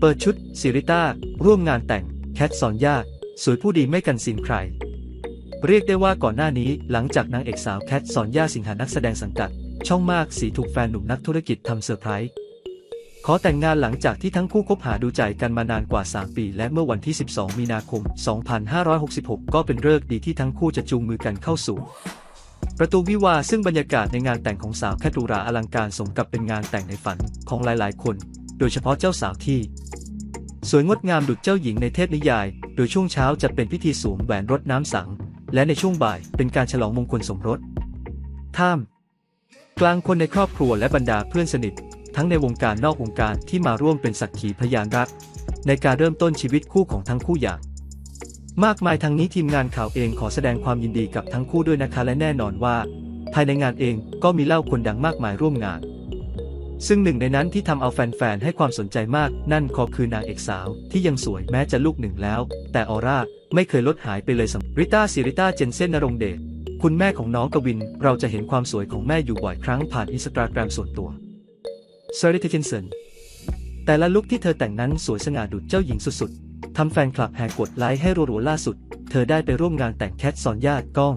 เปิดชุดซิริต้า ร่วมงานแต่ง แคทซอนยาสวยผู้ดีไม่กันสินใคร เรียกได้ว่าก่อนหน้านี้หลังจากนางเอกสาวแคทซอนยาสิงหานักแสดงสังกัด ช่องมากสีถูกแฟนหนุ่มนักธุรกิจทำเซอร์ไพรส์ขอแต่งงานหลังจากที่ทั้งคู่คบหาดูใจกันมานานกว่า 3 ปี และเมื่อวันที่ 12 มีนาคม 2566 ก็เป็นฤกษ์ดีที่ทั้งคู่จะจูงมือกันเข้าสู่ ประตูวิวาซึ่งบรรยากาศในงานแต่งของสาวแคทรูราอลังการสมกับเป็นงานแต่งในฝันของหลายๆ คน โดยเฉพาะเจ้าสาวที่ สวยงดงามดุจเจ้าหญิงในเทพนิยาย โดยช่วงเช้าจะเป็นพิธีสวมแหวนรดน้ำสัง และในช่วงบ่ายเป็นการฉลองมงคลสมรส ท่าม กลางคนในครอบครัวและบรรดาเพื่อนสนิท ทั้งในวงการนอกวงการที่มาร่วมเป็นสักขีพยานรัก ในการเริ่มต้นชีวิตคู่ของทั้งคู่อย่างมากมายทางนี้ทีมงานข่าวเองขอแสดงความยินดีกับทั้งคู่ด้วยนะคะและแน่นอนว่า ภายในงานเองก็มีเล่าคนดังมากมายร่วมงาน ซึ่งหนึ่งในนั้นที่ทำเอาแฟนๆ ให้ความสนใจมาก นั่นก็คือนางเอกสาว ที่ยังสวยแม้จะลูกหนึ่งแล้ว แต่ออร่าไม่เคยลดหายไปเลยสำหรับริต้าสิริต้าเจนเซนนรงเดชคุณแม่ของน้องกวิน เราจะเห็นความสวยของแม่อยู่บ่อยครั้งผ่านอินสตาแกรมส่วนตัวเซาริทิเทนเซนแต่ละลุคที่เธอแต่งนั้นสวยสง่าดุจเจ้าหญิงสุดๆทำแฟนคลับแห่กดไลค์ให้รัวๆล่าสุด เธอได้ไปร่วมงานแต่งแคทซอนญาติก้อง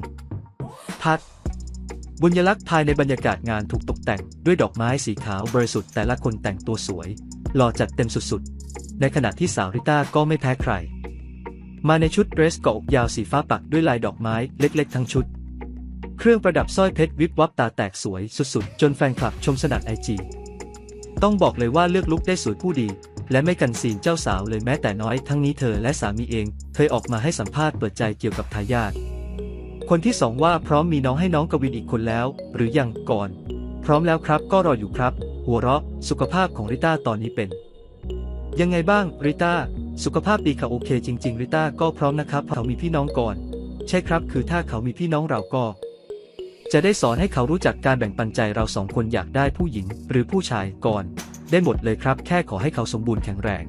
พัด บุญยลักษณ์ภายในบรรยากาศงานถูกตกแต่งด้วยดอกไม้สีขาวบริสุทธิ์แต่ละคนแต่งตัวสวย หล่อจัดเต็มสุดๆ ในขณะที่สาวริต้าก็ไม่แพ้ใคร มาในชุดเดรสเกาะอกยาวสีฟ้าปักด้วยลายดอกไม้เล็กๆ ทั้งชุด เครื่องประดับสร้อยเพชรวิบวับตาแตกสวยสุดๆ จนแฟนคลับชมสนั่นไอจีต้องบอกเลยว่าเลือกลุคได้สวยผู้ดี และไม่กันซีนเจ้าสาวเลยแม้แต่น้อยทั้งนี้เธอและสามีเองเคยออกมาให้สัมภาษณ์เปิดใจเกี่ยวกับทายาท คนที่สองว่าพร้อมมีน้องให้น้องกวินอีกคนแล้ว หรือยังก่อน พร้อมแล้วครับก็รออยู่ครับ หัวเราะสุขภาพของริต้าตอนนี้เป็น ยังไงบ้างริต้าสุขภาพดีค่ะโอเคจริง ๆริต้าก็พร้อมนะครับเขามีพี่น้องก่อน ใช่ครับคือถ้าเขามีพี่น้องเราก็ จะได้สอนให้เขารู้จักการแบ่งปันใจเราสองคนอยากได้ผู้หญิง หรือผู้ชายก่อน ได้หมดเลยครับ แค่ขอให้เขาสมบูรณ์แข็งแรง